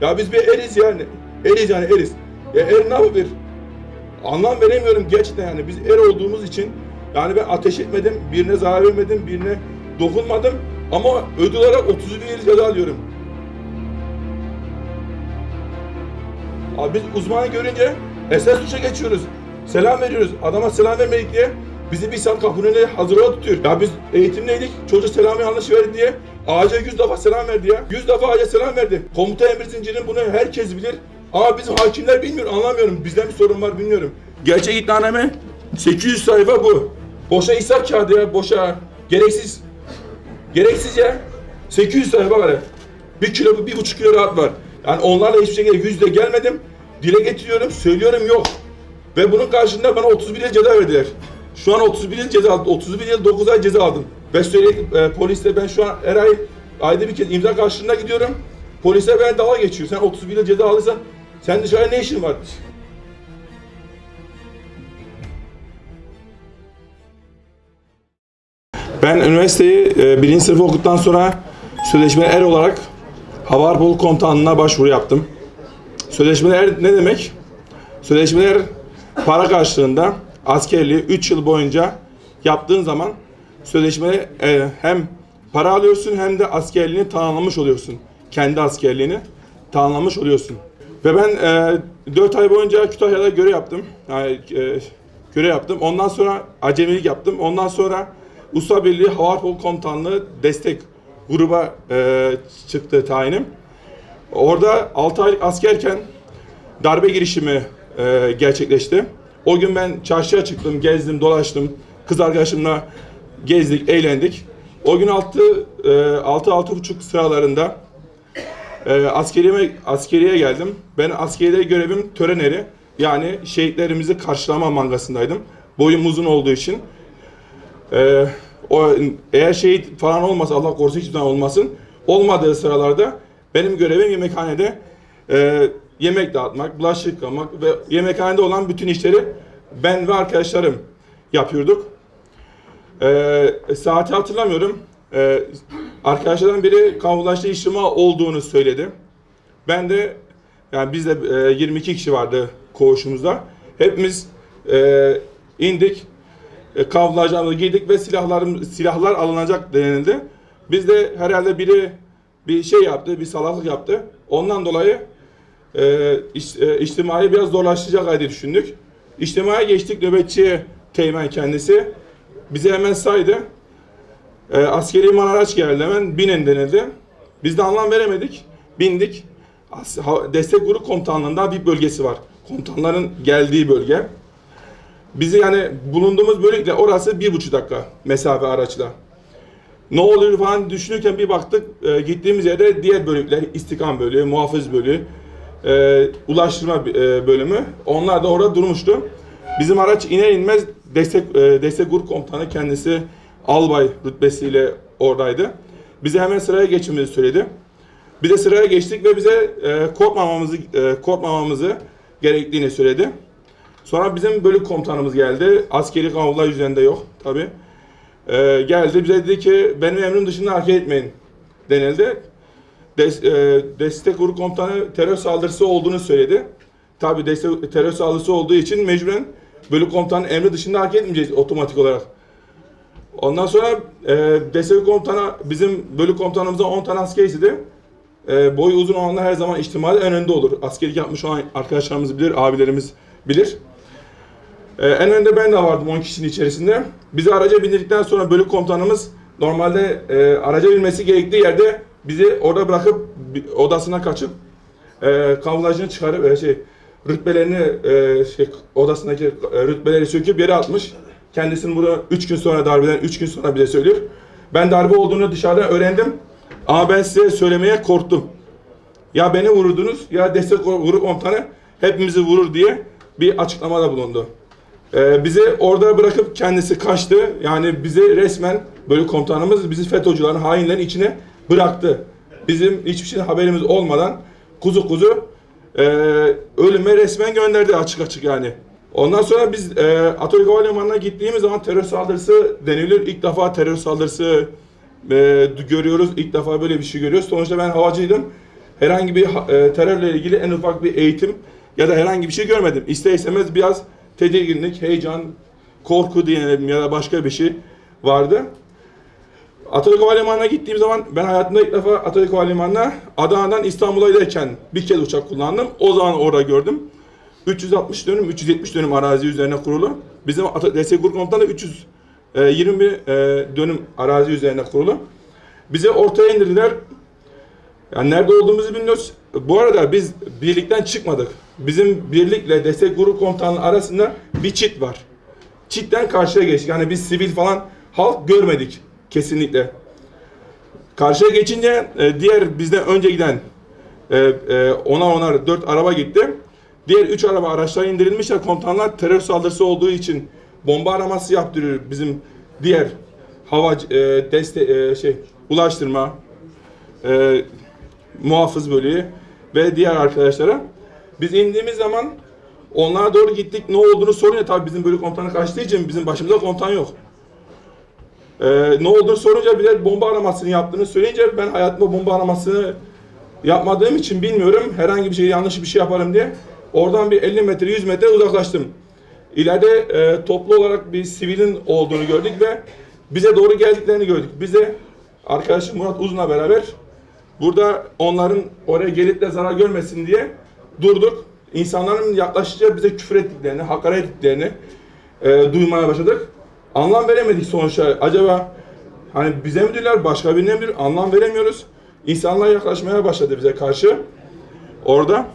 Ya biz bir eriz yani. Eriz yani eriz. Ya er ne yapabilir? Anlam veremiyorum gerçekten yani. Biz er olduğumuz için yani ben ateş etmedim, birine zarar vermedim, birine dokunmadım ama ödül olarak 31 yıl ceza alıyorum. Abi biz uzmanı görünce esas suça geçiyoruz. Selam veriyoruz. Adama selam vermedik diye bizi bir saat kapının önüne hazırlığa tutuyor. Ya biz eğitimdeydik. Çocuk selamı yanlış verdi diye ağaca yüz defa selam verdi ya. Yüz defa ağaca selam verdi. Komuta emir zincirin bunu herkes bilir. Ama bizim hakimler bilmiyor, anlamıyorum. Bizden bir sorun var bilmiyorum. Gerçek iddianame 800 sayfa bu. Boşa hesap kağıdı ya, boşa. Gereksiz. Gereksiz ya. 800 sayfa var ya. Bir kilo, bir buçuk kilo rahat var. Yani onlarla hiçbir şekilde yüzde gelmedim. Dile getiriyorum, söylüyorum yok. Ve bunun karşılığında bana 31 yıl ceza verdiler. Şu an 31 yıl ceza aldım. 31 yıl 9 ay ceza aldım. Ve söyledim e, poliste ben şu an her ay ayda bir kez imza karşılığına gidiyorum. Polise ben dalga geçiyor. Sen 31 yıl ceza alırsan sen dışarıda ne işin var? Ben üniversiteyi e, birinci sınıf okuduktan sonra sözleşmeli er olarak Hava Harpolu Komutanlığı'na başvuru yaptım. Sözleşmeli er ne demek? Sözleşmeli er para karşılığında askerliği 3 yıl boyunca yaptığın zaman sözleşmeli e, hem para alıyorsun hem de askerliğini tamamlamış oluyorsun. Kendi askerliğini tamamlamış oluyorsun. Ve ben e, 4 ay boyunca Kütahya'da görev yaptım. Yani, e, görev yaptım. Ondan sonra acemilik yaptım. Ondan sonra Usta Birliği Hava Harpolu Komutanlığı destek gruba e, çıktı tayinim. Orada 6 aylık askerken darbe girişimi e, gerçekleşti. O gün ben çarşıya çıktım, gezdim, dolaştım. Kız arkadaşımla gezdik, eğlendik. O gün 6 6 altı buçuk sıralarında e, askeriye geldim. Ben askeriyede görevim tören eri. Yani şehitlerimizi karşılama mangasındaydım. Boyum uzun olduğu için. E, o eğer şehit falan olmasa Allah korusun hiçbir zaman olmasın. Olmadığı sıralarda benim görevim yemekhanede e, yemek dağıtmak, bulaşık yıkamak ve yemekhanede olan bütün işleri ben ve arkadaşlarım yapıyorduk. E, saati hatırlamıyorum. E, arkadaşlardan biri kamulaştığı işlema olduğunu söyledi. Ben de yani biz de e, 22 kişi vardı koğuşumuzda. Hepimiz e, indik. E, kamuflajlarımızı giydik ve silahlar silahlar alınacak denildi. Biz de herhalde biri bir şey yaptı, bir salaklık yaptı. Ondan dolayı e, iç, e, içtimai biraz zorlaşacak diye düşündük. İçtimai geçtik nöbetçiye teğmen kendisi. Bizi hemen saydı. E, askeri iman araç geldi hemen binin denildi. Biz de anlam veremedik. Bindik. As- Destek grup komutanlığında bir bölgesi var. Komutanların geldiği bölge. Bizi yani bulunduğumuz bölükle orası bir buçuk dakika mesafe araçla. Ne oluyor falan düşünürken bir baktık e, gittiğimiz yerde diğer bölükler istikam bölüğü, muhafız bölüğü, e, ulaştırma e, bölümü onlar da orada durmuştu. Bizim araç iner inmez destek e, destek grup komutanı kendisi albay rütbesiyle oradaydı. Bize hemen sıraya geçmemizi söyledi. Biz de sıraya geçtik ve bize e, korkmamamızı e, korkmamamızı gerektiğini söyledi. Sonra bizim bölük komutanımız geldi. Askeri kanunlar üzerinde yok tabi. Ee, geldi bize dedi ki benim emrim dışında hareket etmeyin denildi. Des, e, destek grup komutanı terör saldırısı olduğunu söyledi. Tabi destek terör saldırısı olduğu için mecburen bölük komutanının emri dışında hareket etmeyeceğiz otomatik olarak. Ondan sonra e, destek komutanı bizim bölük komutanımıza 10 tane asker istedi. E, boyu uzun olanlar her zaman ihtimalle en önde olur. Askerlik yapmış olan arkadaşlarımız bilir, abilerimiz bilir. Ee, en önde ben de vardım 10 kişinin içerisinde. Bizi araca bindirdikten sonra bölük komutanımız normalde e, araca binmesi gerektiği yerde bizi orada bırakıp odasına kaçıp e, kamuflajını çıkarıp e, şey rütbelerini e, şey odasındaki e, rütbeleri söküp yere atmış. Kendisini bunu 3 gün sonra darbeden 3 gün sonra bize söylüyor. Ben darbe olduğunu dışarıda öğrendim. Ama ben size söylemeye korktum. Ya beni vururdunuz ya destek grup komutanı hepimizi vurur diye bir açıklamada bulundu. Ee, bizi orada bırakıp kendisi kaçtı. Yani bizi resmen böyle komutanımız bizi FETÖ'cülerin, hainlerin içine bıraktı. Bizim hiçbir şeyden haberimiz olmadan kuzu kuzu e, ölüme resmen gönderdi açık açık yani. Ondan sonra biz e, Atatürk Havalimanı'na gittiğimiz zaman terör saldırısı deniliyor. İlk defa terör saldırısı e, görüyoruz. İlk defa böyle bir şey görüyoruz. Sonuçta ben havacıydım. herhangi bir e, terörle ilgili en ufak bir eğitim ya da herhangi bir şey görmedim. İster istemez biraz tedirginlik, heyecan, korku diyelim ya da başka bir şey vardı. Atatürk Havalimanı'na gittiğim zaman ben hayatımda ilk defa Atatürk Havalimanı'na Adana'dan İstanbul'a giderken bir kez uçak kullandım. O zaman orada gördüm. 360 dönüm, 370 dönüm arazi üzerine kurulu. Bizim Ata- Destek Grup Komutanı 321 e, dönüm arazi üzerine kurulu. Bizi ortaya indirdiler. Yani nerede olduğumuzu bilmiyoruz. Bu arada biz birlikten çıkmadık. Bizim birlikle destek grup komutanının arasında bir çit var. Çitten karşıya geçtik. Yani biz sivil falan halk görmedik kesinlikle. Karşıya geçince e, diğer bizden önce giden e, e, onar onar dört araba gitti. Diğer üç araba araçlar indirilmişler. Komutanlar terör saldırısı olduğu için bomba araması yaptırıyor bizim diğer hava e, deste e, şey ulaştırma e, muhafız bölüğü ve diğer arkadaşlara. Biz indiğimiz zaman onlara doğru gittik. Ne olduğunu sorunca tabii bizim bölük komutanı kaçtığı için bizim başımızda komutan yok. Ee, ne olduğunu sorunca bize bomba aramasını yaptığını söyleyince ben hayatımda bomba aramasını yapmadığım için bilmiyorum. Herhangi bir şey yanlış bir şey yaparım diye. Oradan bir 50 metre 100 metre uzaklaştım. İleride e, toplu olarak bir sivilin olduğunu gördük ve bize doğru geldiklerini gördük. Bize arkadaşım Murat Uzun'la beraber burada onların oraya gelip de zarar görmesin diye durduk. İnsanların yaklaşınca bize küfür ettiklerini, hakaret ettiklerini e, duymaya başladık. Anlam veremedik sonuçta. Acaba hani bize mi diyorlar, başka birine diyor? Anlam veremiyoruz. İnsanlar yaklaşmaya başladı bize karşı. Orada.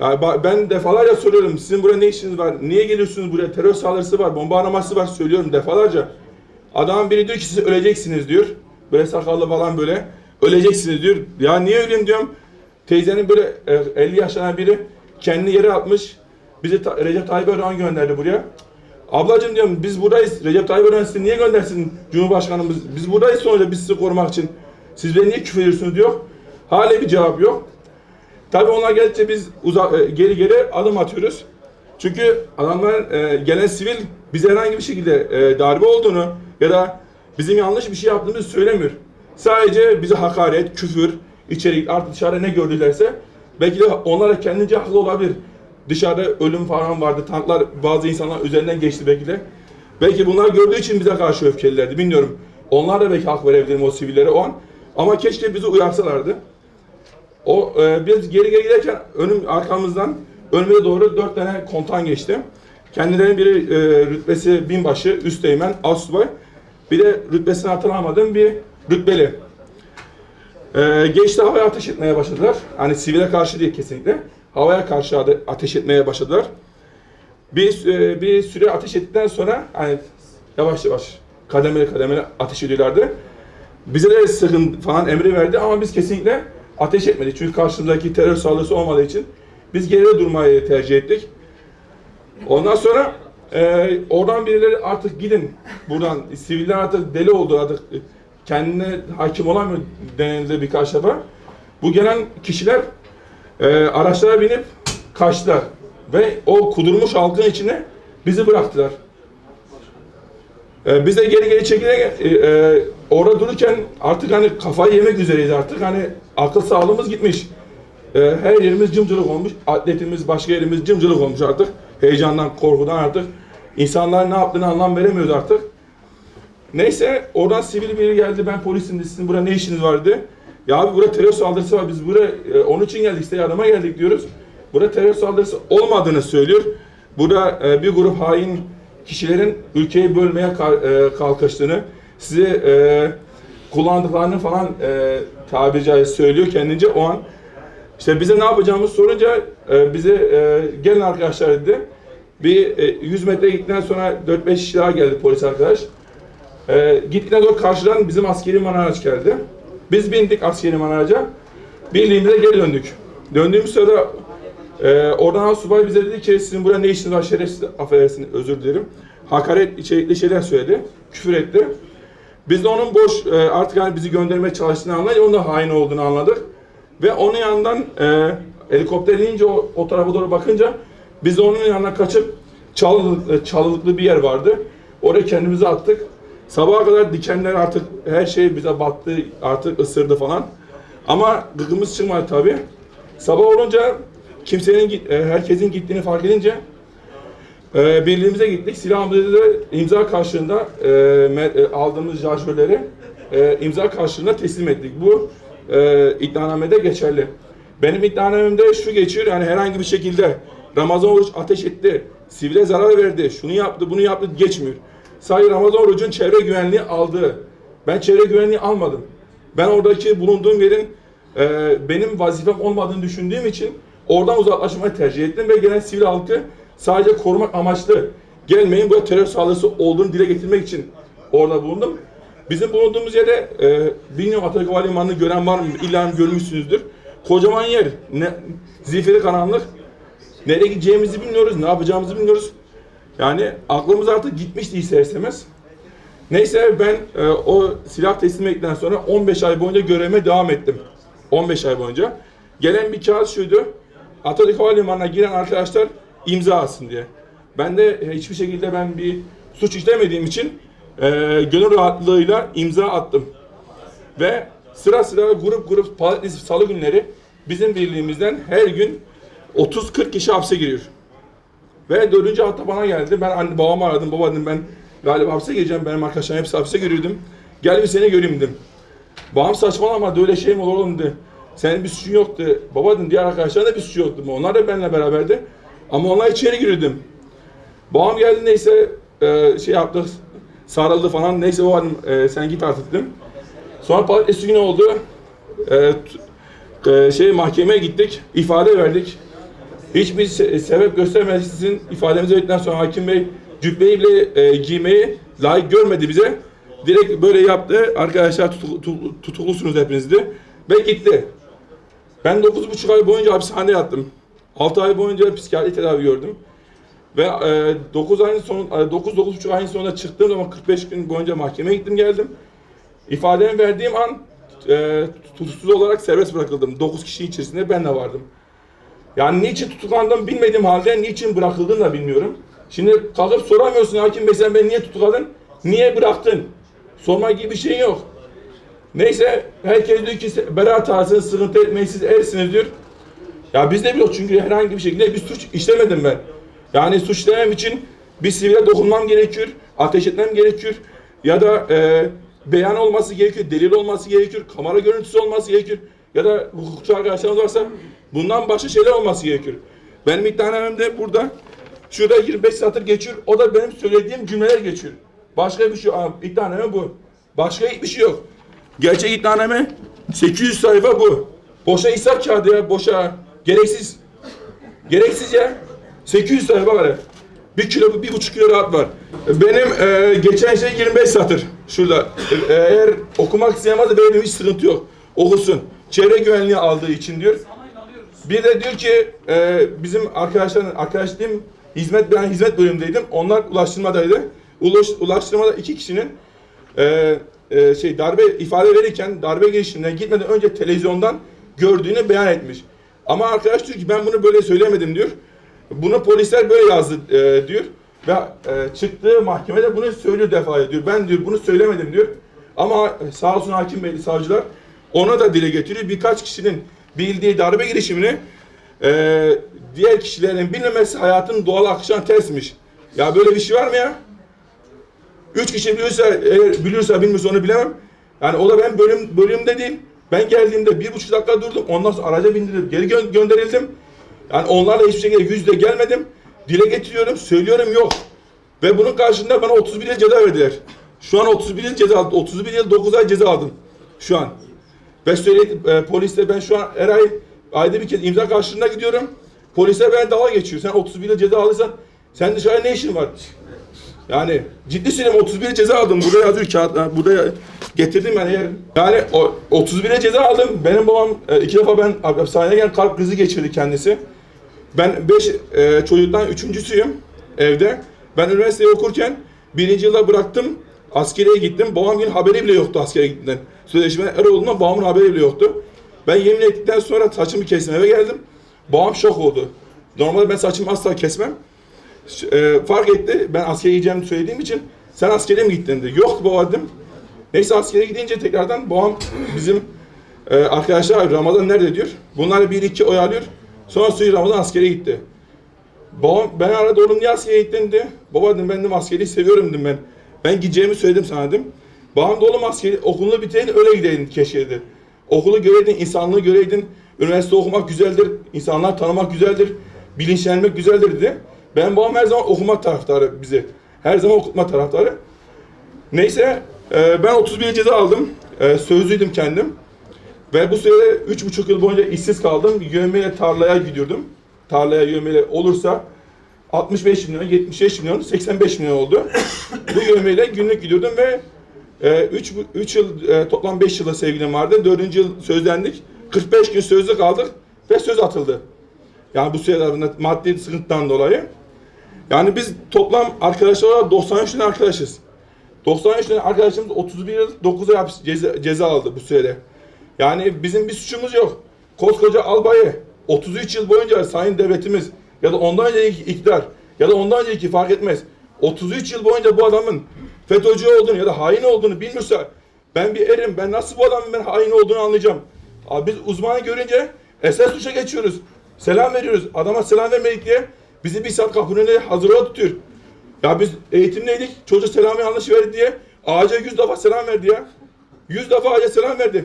Yani ben defalarca soruyorum. Sizin buraya ne işiniz var? Niye geliyorsunuz buraya? Terör saldırısı var, bomba araması var söylüyorum defalarca. Adam biri diyor ki siz öleceksiniz diyor. Böyle sakallı falan böyle. Öleceksiniz diyor. Ya niye öleyim diyorum. Teyzenin böyle e, 50 yaşlarında biri kendini yere atmış. Bizi Recep Tayyip Erdoğan gönderdi buraya. Ablacığım diyorum biz buradayız. Recep Tayyip Erdoğan sizi niye göndersin Cumhurbaşkanımız? Biz buradayız sonuçta biz sizi korumak için. Siz beni niye küfür ediyorsunuz diyor. Hala bir cevap yok. Tabii onlar geldikçe biz uza- e, geri geri adım atıyoruz. Çünkü adamlar e, gelen sivil bize herhangi bir şekilde e, darbe olduğunu ya da bizim yanlış bir şey yaptığımızı söylemiyor. Sadece bize hakaret, küfür, içerik artık dışarıda ne gördülerse belki de onlar da kendince haklı olabilir. Dışarıda ölüm falan vardı, tanklar bazı insanlar üzerinden geçti belki de. Belki bunlar gördüğü için bize karşı öfkelilerdi bilmiyorum. Onlar da belki hak verebilirim o sivillere o an. Ama keşke bizi uyarsalardı. O e, biz geri geri giderken önüm arkamızdan önüme doğru dört tane kontan geçti. Kendilerinin biri e, rütbesi binbaşı, üsteğmen, asubay. Bir de rütbesini hatırlamadığım bir rütbeli. E, geçti havaya ateş etmeye başladılar. Hani sivile karşı değil kesinlikle. Havaya karşı ateş etmeye başladılar. Bir, e, bir süre ateş ettikten sonra hani yavaş yavaş kademeli kademeli ateş ediyorlardı. Bize de sıkın falan emri verdi ama biz kesinlikle ateş etmedik. Çünkü karşımızdaki terör saldırısı olmadığı için biz geride durmayı tercih ettik. Ondan sonra e, oradan birileri artık gidin buradan siviller artık deli oldu artık kendine hakim olamıyor denildi birkaç defa. Bu gelen kişiler e, araçlara binip kaçtılar ve o kudurmuş halkın içine bizi bıraktılar. Ee, biz de geri geri çekilerek e, e, orada dururken artık hani kafayı yemek üzereyiz artık. Hani akıl sağlığımız gitmiş. E, her yerimiz cımcılık olmuş. Atletimiz, başka yerimiz cımcılık olmuş artık. Heyecandan, korkudan artık. İnsanlar ne yaptığını anlam veremiyoruz artık. Neyse oradan sivil biri geldi. Ben polisim dedi. Sizin burada ne işiniz vardı? Ya abi burada terör saldırısı var. Biz buraya e, onun için geldik. Size yardıma geldik diyoruz. Burada terör saldırısı olmadığını söylüyor. Burada e, bir grup hain kişilerin ülkeyi bölmeye e, kalkıştığını, sizi e, kullandıklarını falan e, tabiri caizse söylüyor kendince o an. İşte bize ne yapacağımızı sorunca e, bize e, gelin arkadaşlar dedi. Bir e, 100 metre gittikten sonra 4-5 kişi daha geldi polis arkadaş. E, gittikten sonra karşıdan bizim askeri manaraç geldi. Biz bindik askeri manaraca. Birliğimize geri döndük. Döndüğümüz sırada ee, oradan subay bize dedi ki sizin burada ne işiniz var şerefsiz affedersiniz özür dilerim. Hakaret içerikli şeyler söyledi. Küfür etti. Biz de onun boş e, artık hani bizi göndermeye çalıştığını anlayınca onun da hain olduğunu anladık. Ve onun yanından e, helikopter inince o, o tarafa doğru bakınca biz de onun yanına kaçıp çalılıklı, çalılıklı bir yer vardı. Oraya kendimizi attık. Sabaha kadar dikenler artık her şey bize battı, artık ısırdı falan. Ama gıkımız çıkmadı tabii. Sabah olunca kimsenin e, herkesin gittiğini fark edince e, birliğimize gittik. Silahımızı da imza karşılığında e, aldığımız şarjörleri imza karşılığında teslim ettik. Bu iddianamede geçerli. Benim iddianamemde şu geçiyor yani herhangi bir şekilde Ramazan oruç ateş etti, sivile zarar verdi, şunu yaptı, bunu yaptı geçmiyor. Sadece Ramazan orucun çevre güvenliği aldığı. Ben çevre güvenliği almadım. Ben oradaki bulunduğum yerin e, benim vazifem olmadığını düşündüğüm için oradan uzaklaşmayı tercih ettim ve gelen sivil halkı sadece korumak amaçlı gelmeyin bu terör saldırısı olduğunu dile getirmek için orada bulundum. Bizim bulunduğumuz yerde e, bilmiyorum Atatürk Havalimanı'nı gören var mı? İlla görmüşsünüzdür. Kocaman yer. Ne, zifiri karanlık. Nereye gideceğimizi bilmiyoruz, ne yapacağımızı bilmiyoruz. Yani aklımız artık gitmişti ister istemez. Neyse ben e, o silah teslim ettikten sonra 15 ay boyunca görevime devam ettim. 15 ay boyunca. Gelen bir kağıt şuydu. Atatürk Havalimanı'na giren arkadaşlar imza atsın diye. Ben de e, hiçbir şekilde ben bir suç işlemediğim için e, gönül rahatlığıyla imza attım. Ve sıra sıra grup grup salı günleri bizim birliğimizden her gün 30-40 kişi hapse giriyor. Ve dördüncü hafta bana geldi. Ben anne babamı aradım. Baba dedim ben galiba hapse gireceğim. Benim arkadaşlarım hepsi hapse giriyordum. Gel bir seni göreyim dedim. Babam saçmalama öyle şey mi olur oğlum dedi. Senin bir suçun yoktu. Baba dedim diğer arkadaşların da bir suçu yoktu. Onlar da benimle beraberdi. Ama onlar içeri giriyordum. Babam geldi neyse e, şey yaptı. Sarıldı falan. Neyse o dedim, e, sen git artık dedim. Sonra pazartesi günü oldu. E, e, şey mahkemeye gittik. ifade verdik. Hiçbir se- sebep göstermeksizin ifademizi verdikten sonra hakim bey cübbeyi bile e, giymeyi layık görmedi bize. Direkt böyle yaptı. Arkadaşlar tutuk- tu- tutuklusunuz hepiniz dedi. Ve gitti. Ben 9,5 ay boyunca hapishanede yattım. 6 ay boyunca psikiyatri tedavi gördüm. Ve e, 9 ayın son 9 9,5 ayın sonunda çıktığım zaman 45 gün boyunca mahkemeye gittim geldim. İfademi verdiğim an e, tutuksuz olarak serbest bırakıldım. 9 kişi içerisinde ben de vardım. Yani niçin tutuklandım bilmediğim halde niçin bırakıldığını da bilmiyorum. Şimdi kalkıp soramıyorsun hakim bey sen beni niye tutukladın? Niye bıraktın? Sorma gibi bir şey yok. Neyse herkes diyor ki beraat ağzınız sıkıntı etmeyin siz ersiniz diyor. Ya biz de biliyoruz çünkü herhangi bir şekilde bir suç işlemedim ben. Yani suç işlemem için bir sivile dokunmam gerekiyor, ateş etmem gerekiyor ya da e, beyan olması gerekiyor, delil olması gerekiyor, kamera görüntüsü olması gerekiyor ya da hukukçu arkadaşlarımız varsa bundan başka şeyler olması gerekiyor. Benim iddianamemde burada şurada 25 satır geçiyor, o da benim söylediğim cümleler geçiyor. Başka bir şey, iddianame bu. Başka hiçbir şey yok. Gerçek iddianame 800 sayfa bu. Boşa hesap kağıdı ya, boşa. Gereksiz. Gereksiz ya. 800 sayfa var ya. Bir kilo, bir buçuk kilo rahat var. Benim e, geçen şey 25 satır. Şurada. E, eğer okumak isteyen varsa benim hiç sıkıntı yok. Okusun. Çevre güvenliği aldığı için diyor. Bir de diyor ki e, bizim arkadaşların, arkadaş diyeyim, hizmet, ben hizmet bölümündeydim. Onlar ulaştırmadaydı. Ulaş, ulaştırmada iki kişinin e, e, şey darbe ifade verirken darbe girişiminden gitmeden önce televizyondan gördüğünü beyan etmiş. Ama arkadaş diyor ki ben bunu böyle söylemedim diyor. Bunu polisler böyle yazdı e, diyor. Ve e, çıktığı mahkemede bunu söylüyor defa diyor. Ben diyor bunu söylemedim diyor. Ama sağ olsun hakim bey, savcılar ona da dile getiriyor. Birkaç kişinin bildiği darbe girişimini e, diğer kişilerin bilmemesi hayatın doğal akışına tersmiş. Ya böyle bir şey var mı ya? Üç kişi biliyorsa, eğer biliyorsa bilmiyorsa onu bilemem. Yani o da ben bölüm bölümde değil. Ben geldiğimde bir buçuk dakika durdum. Ondan sonra araca bindirildim. Geri gö- gönderildim. Yani onlarla hiçbir şekilde yüzde gelmedim. Dile getiriyorum, söylüyorum yok. Ve bunun karşılığında bana 31 yıl ceza verdiler. Şu an 31 yıl ceza aldım. 31 yıl 9 ay ceza aldım. Şu an. Söyledim e, poliste ben şu an her ay ayda bir kez imza karşılığında gidiyorum. Polise ben dalga geçiyor. Sen 31 yıl ceza aldıysan sen dışarıda ne işin var? Yani ciddi söylüyorum 31 ceza aldım. Burada yazıyor kağıt. Burada getirdim yani eğer. Yani o 31'e ceza aldım. Benim babam e, iki defa ben hapishaneye kalp krizi geçirdi kendisi. Ben 5 e, çocuktan üçüncüsüyüm evde. Ben üniversiteyi okurken birinci yılda bıraktım. Askeriye gittim. Babam gün haberi bile yoktu askere gittiğinden. Sözleşme er olduğundan babamın haberi bile yoktu. Ben yemin ettikten sonra saçımı kestim eve geldim. Babam şok oldu. Normalde ben saçımı asla kesmem. E, fark etti. Ben askere gideceğimi söylediğim için sen askere mi gittin dedi. Yok baba dedim. Neyse askere gidince tekrardan babam bizim Ee, arkadaşlar Ramazan nerede diyor. Bunlar bir iki oy alıyor. Sonra suyu Ramazan askere gitti. Babam ben aradı oğlum niye askere gittin dedi. Baba dedim ben dedim askeri seviyorum dedim ben. Ben gideceğimi söyledim sana dedim. Babam da oğlum askeri okulunu bitireydin öyle gideydin keşke dedi. Okulu göreydin, insanlığı göreydin. Üniversite okumak güzeldir, insanlar tanımak güzeldir, bilinçlenmek güzeldir dedi. Ben babam her zaman okumak taraftarı bizi. Her zaman okutma taraftarı. Neyse e, ben 31 ceza aldım. E, sözlüydüm kendim. Ve bu sürede üç buçuk yıl boyunca işsiz kaldım. Yövmeyle tarlaya gidiyordum. Tarlaya yövmeyle olursa 65 milyon, 75 milyon, 85 milyon oldu. bu yövmeyle günlük gidiyordum ve 3 3 yıl e, toplam 5 yılda sevgilim vardı. 4. yıl sözlendik. 45 gün sözlü kaldık ve söz atıldı. Yani bu sürelerinde maddi sıkıntıdan dolayı. Yani biz toplam arkadaşlar olarak 93 tane arkadaşız. 93 tane arkadaşımız 31 yıl 9 ay hapis ceza, ceza aldı bu sürede. Yani bizim bir suçumuz yok. Koskoca albayı 33 yıl boyunca sayın devletimiz ya da ondan önceki iktidar ya da ondan önceki fark etmez. 33 yıl boyunca bu adamın FETÖ'cü olduğunu ya da hain olduğunu bilmiyorsa ben bir erim. Ben nasıl bu adamın ben hain olduğunu anlayacağım. Abi biz uzmanı görünce esas suça geçiyoruz. Selam veriyoruz. Adama selam vermedik diye bizi bir saat kapının önünde hazırlığa tutuyor. Ya biz eğitimdeydik. Çocuk selamı yanlış verdi diye ağaca yüz defa selam verdi ya. Yüz defa ağaca selam verdi.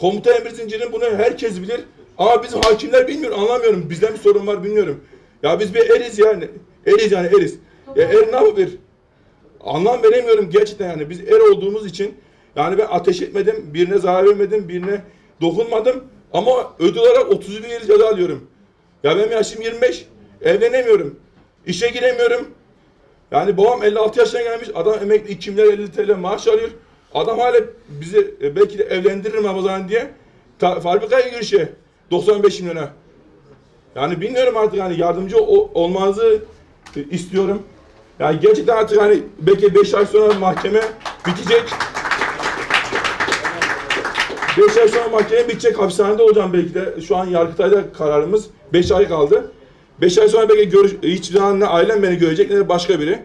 Komuta emir zincirinin bunu herkes bilir. Ama bizim hakimler bilmiyor, anlamıyorum. Bizden bir sorun var bilmiyorum. Ya biz bir eriz yani. Eriz yani eriz. Ya er ne yapabilir? Anlam veremiyorum gerçekten yani. Biz er olduğumuz için yani ben ateş etmedim, birine zarar vermedim, birine dokunmadım. Ama ödül olarak 31 yıl ceza alıyorum. Ya benim yaşım 25, evlenemiyorum. İşe giremiyorum. Yani babam 56 yaşına gelmiş, adam emekli 2 milyar 50 TL maaş alıyor. Adam hala bizi e, belki de evlendiririm Ramazan diye ta, fabrikaya girişe 95 milyona. Yani bilmiyorum artık hani yardımcı olmanızı e, istiyorum. Yani gerçekten artık hani belki 5 ay sonra mahkeme bitecek. 5 ay sonra mahkeme bitecek. Hapishanede olacağım belki de. Şu an Yargıtay'da kararımız. 5 ay kaldı. 5 ay sonra belki görüş, hiç zaman ne ailem beni görecek ne de başka biri.